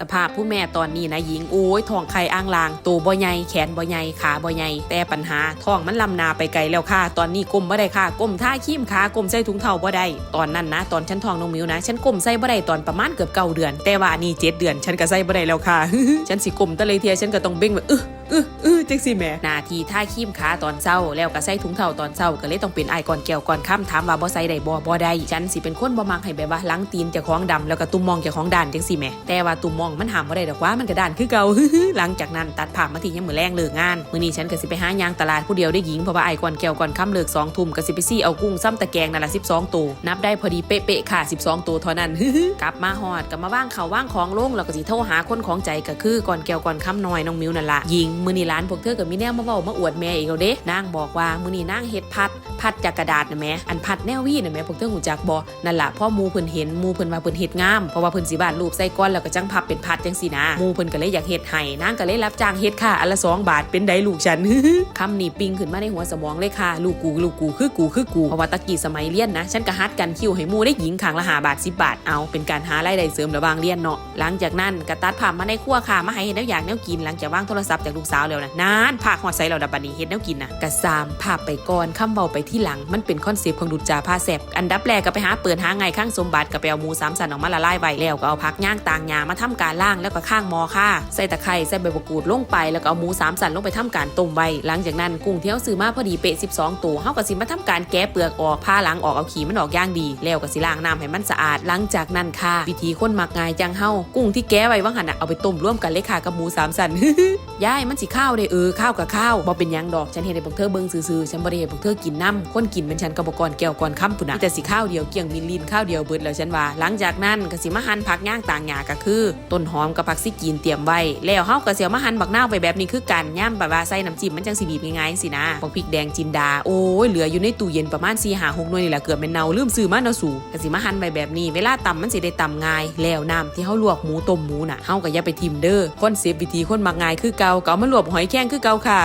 สภาพผู้แม่ตอนนี้นะหญิงโอ้ยท้องไข่อ้างลางตัวบ่ใหญ่แขนบ่ใหญ่ขาบ่ใหญ่แต่ปัญหาท้องมันลำนาไปไกลแล้วค่ะ ตอนนี้ก้มบ่ได้ค่ะก้มท่าขี้มขาก้มใส่ถุงเท้าบ่ได้ตอนนั้นนะ ตอนฉันท้องน้องมิวนะ ฉันก้มใส่บ่ได้ตอนประมาณเกือบเก้าเดือน แต่ว่านี่เจ็ดเดือน ฉันก็ใส่บ่ได้แล้วค่ะ ฉันสิก้มตะเลยเทียฉันก็ต้องเบ่งแบบอึเออเออ จังสิแม่หนาทีท่าขีมขาตอนเศร้า แล้วก็ใส่ถุงเท้าตอนเศร้าก็เลยต้องเป็นไอายก่อนแก้วก่อนค่ำถามว่าบ่ใส่ได้บ่บ่ได้ฉันสิเป็นคนบ่มักให้แบบว่าล้างตีนเจ้าของดำแล้วก็ตุ้มมองเจ้าของด่านจังสิแม่แต่ว่าตุ้มมองมันหามบ่ได้ดอกว่ามันก็ด่านคือเก่าหลังจากนั้นตัดภามาที่ยังมือแรงเลิกงานมื้อนี้ฉันก็สิไปหายางตลาดผู้เดียวได้หญิงเพราะว่าไอายก่อนแก้วก่อนค่ำเลิก2ทุ่มก็สิไปซี่เอากุ้งซ้ำตะแกงนั่นละ12 ตัว นับได้พอดีเป๊ะๆค่ะ 12 ตัวเท่านั้นกลับมาฮอดก็มาว่างเขาวว่างของลงแล้วก็สิโทรหาคนของใจก็คือก่อนแก้วก่อนค่ำน้อยน้องมิวนั่นละหญิงมื้อนี้ร้านพวกเธอก็มีแนวมาเว้ามาอวดแม่อีกแล้วเด้นางบอกว่ามื้อนี้นางเฮ็ดพัด พัดจากกระดาษนะแม่อันพัดแนววีนะแม่พวกเธอหูจักบ่นั่นล่ะพ่อมูเพิ่นเห็นมูเพิ่นว่าเพิ่นเฮ็ดงามเพราะว่าเพิ่นสิบาดรูปใส่ก้อนแล้วก็จังพับเป็นพัดจังซี่นะมูเพิ่นก็เลยอยากเฮ็ดให้นางก็เลยรับจ้างเฮ็ดค่ะอันละ2บาทเป็นไดลูกฉันคำนี้ปิงขึ้นมาในหัวสมองเลยค่ะ ลูกกูลูกกูคือกูคือกูเพราะว่าตะกี้สมัยเรียนนะ ฉันก็ฮัดกันคิวให้มูได้หญิงขังละหาบาท10บาทเอาเป็นการหารายได้เสริมระหว่างเรียนเนาะหลังจากนั้นก็ตัดภามาในครัวค่ะมาให้เฮ็ดแนวอยากแนวกินหลังจากว่างโทรศัพท์จากลูกสาวแล้วนะนานภาคฮอดใส่แล้วดับบัดนี้เฮ็ดแนวกินนะกะซามภาพไปก่อนคำเบาไปที่หลัง มันเป็นคอนเซปต์ของดุจจาผ้าแสบอันดับแรกก็ไปหาเปิดหาไงข้างสมบัติก็ไปเอาหมูสามสันออกมาละลายไว้แล้วก็เอาพักย่างต่างยามาทำการล่างแล้วก็ข้างมอค่ะใส่ตะไคร้ใส่ใบมะกรูดลงไปแล้วก็เอาหมูสามสันลงไปทำการต้มไว้หลังจากนั้นกุ้งเที่ยวซื้อมาพอดีเปะ12 ตัวเฮาก็สิมาทำการแกะเปลือกออกผ้าหลังออกเอาขี้มันออกย่างดี แล้วก็สิล้างน้ำให้มันสะอาด หลังจากนั้นค่ะ วิธีคนมักง่ายจังเฮากุ้งที่แกะไว้ว่างหันน่ะเอาไปต้มร่วมกันเลยค่ะกับหมูสามสันยายมันสิข้าวได้เออข้าวกับข้าวบ่เป็นยังดอกฉันเห็นให้พวกเธอเบิ่งซื่อๆฉันบ่ได้ให้พวกเธอกินน้ำคนกินเป็นฉันกับบกรแก้วก่อนค่ำพุ่นน่ะแต่สิข้าวเดียวเกี่ยงมิลลินข้าวเดียวเบิดแล้วฉันว่า หลังจากนั้นก็สิมาหั่นผักย่างต่างหญ้าก็คือ ต้นหอมกับผักสิกีนเตรียมไว้แล้วเฮาก็เสิเอามาหั่นบักนาวไปแบบนี้คือกันย่ำแบบว่าใส่น้ำจิ้มมันจังสิบีบง่ายๆสินะพวกพริกแดงจินดาโอ้ยเหลืออยู่ในตู้เย็นประมาณ4 5 6หน่วยนี่แหละเกือบเป็นเน่าลืมซื้อมาเนาสู่ก็สิมาหั่นไว้แบบนี้เวลาตำมันสิได้ตำง่าย แล้วน้ำที่เฮาลวกหมูต้มหมูน่ะเฮาก็อย่าไปทิมเด้อคอนเซปต์วิธีคนมักง่ายคือเก่าเก็เอามาลวกหอยแครงคือเก่าค่ะ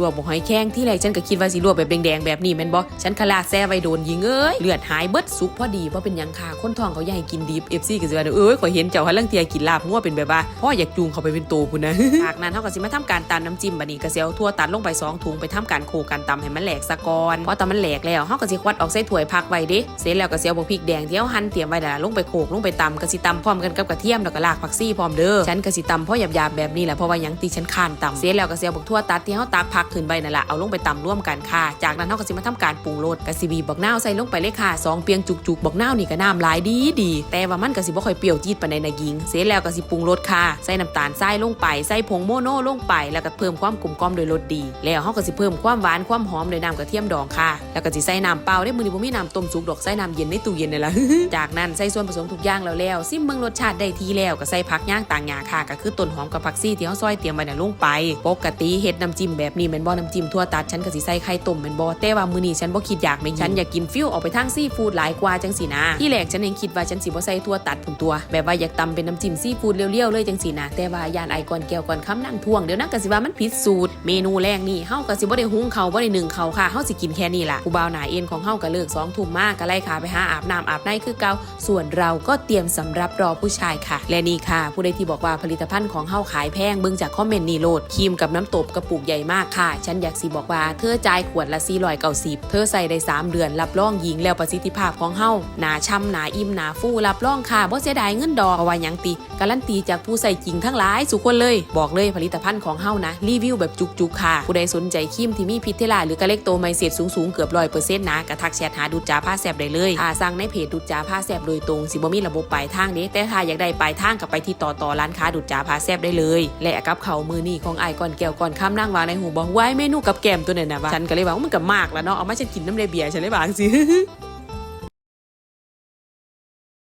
ลวกหอยแครงที่แรกฉันก็คิดว่าสิลวกแบบแดงๆแบบนี้แม่นบ่ฉันคลาแซ่ไว้โดนยิงเอ้ยเลือดหายเบิดสุกพอดีบ่เป็นยังค่ะคนท้องเขาให้กินดิบ FC ก็สิว่าเอ้ยขอเห็นเจ้าหันลังเทียกินลาบงัวเป็นแบบว่าพ่ออยากจูงเขาไปเป็นโตพุ่นนะจากนั้นเฮาก็สิมาทำการตำน้ำจิ้มบัดนี้ก็สิเอาทั่วตัดลงไปสองถุงไปทำการโขกันตำให้มันแหลกซะก่อนพอตำมันแหลกแล้วเฮาก็สิควัดออกใส่ถ้วยพักไว้เด้เสร็จแล้วก็สิเอาบักพริกแดงที่เฮาหั่นเตรียมไว้นั่นล่ะลงไปโขกลงไปตำก็สิตำพร้อมกันกับกระเทียมแล้วก็รากผักชีพร้อมเด้อฉันก็สิตำพอหยาบๆแบบนี้แหละเพราะว่ายังตีฉันคานตำเสร็จแล้วก็สิเอาบักทั่วตัดที่เฮาตักพักขึ้นไปนั่นละเอาลงไปตำร่วมกันค่ะ จากนั้นเฮาก็สิมาทำการปรุงรสก็สิบีบักนาวใส่ลงไปเลยค่ะสองเปียงจุกๆบักนาวนี่ก็น้ำหลายดีดี แต่ว่ามันก็สิบ่ค่อยเปรี้ยวจี๊ดปานใดนะหญิง เสร็จแล้วก็สิปรุงรสค่ะ ใส่น้ำตาลทรายลงไป ใส่ผงโมโนลงไป แล้วก็เพิ่มความกลมกล่อมโดยรสดี แล้วเฮาก็สิเพิ่มความหวานความหอมโดยน้ำกระเทียมดองค่ะ แล้วก็สิใส่น้ำเปล่าได้มื้อนี้บ่มีน้ำต้มสุกดอกใส่น้ำเย็นในตู้เย็นนี่ล่ะจากนั้นใส่ส่วนผสมทุกอย่างแล้วแล้วซิมเบิ่งรสชาติได้ทีแล้วก็ใส่ผักย่างต่างหญ้าค่ะก็คือต้นหอมกับผักชีที่เฮาซอยเตรียมไว้น่ะลงไป ปกติเฮ็ดน้ำจิ้มแบบนี้แม่นบ่น้ำจิ้มทั่วตัดฉันก็สิใส่ไข่ต้มแม่นบ่แต่ว่ามื้อนี้ฉันบ่คิดอยากแม่นฉันอยากกินฟิวออกไปทางซีฟู้ดหลายกว่าจังสินะที่แรกฉันเองคิดว่าฉันสิบ่ใส่ทั่วตัดพุ่นตัว แบบว่าอยากตำเป็นน้ำจิ้มซีฟู้ดเลี้ยวๆเลยจังสินะแต่ว่ายานไอก่อนแก้วก่อนคำนั่งท่วงเดี๋ยวนั่งก็สิว่ามันผิดสูตรเมนูแรกนี่เฮาก็สิบ่ได้หุงเขาวบ่ได้นึ่งเขาวค่ะเฮาสิกินแค่นี้ล่ะผู้บ่าวหนาเอ็นของเฮาก็เลิก2ทุ่มมากก็ไล่ขาไปหาอาบน้ำอาบในคือเก่าส่วนเราก็เตรียมสำรับรอผู้ชายค่ะ และนี่ค่ะ ผู้ใดที่บอกว่าผลิตภัณฑ์ของเฮาขายแพงเบิ่งจากคอมเมนต์นี่โลดครีมกับน้ำตบกระปุกใหญ่มากค่ะ ฉันอยากสิบอกว่าเธอจ่ายขวดละ490เธอใส่ได้ 3 เดือน รับรองยิงแล้วประสิทธิภาพของเฮาหนาช่ำหนาอิ่มหนาฟูรับรองค่ะบ่เสียดายเงินดอกเพราะว่ายังติการันตีจากผู้ใส่จริงทั้งหลายสุกคนเลย บอกเลยผลิตภัณฑ์ของเฮานะ รีวิวแบบจุกๆค่ะ ผู้ใดสนใจครีมที่มีพิษเทลาหรือกระเล็กโตไมเซตสูงๆเกือบร้อยเปอร์เซ็นต์นะกระทักแชทหาดูดจาผ้าแซบได้เลยถ้าสั่งในเพจดูดจาผ้าแซบโดยตรงสิบ่มีระบบปลายทางเด้แต่ถ้าอยากได้ปลายทางกับไปที่ต่อต่อร้านค้าดูดจาผ้าแซบได้เลย และกับเขามือนี่ของไอายก่อนแก้วก่อนข้ามนั่งวางในหูบอกไว้เมนูกับแกมตัวเนี่ยนะว่าฉันก็เลยว่ามันก็มากแล้วเนาะเอามาฉันกินน้ำเลเบียร์ฉันเลยบางสิ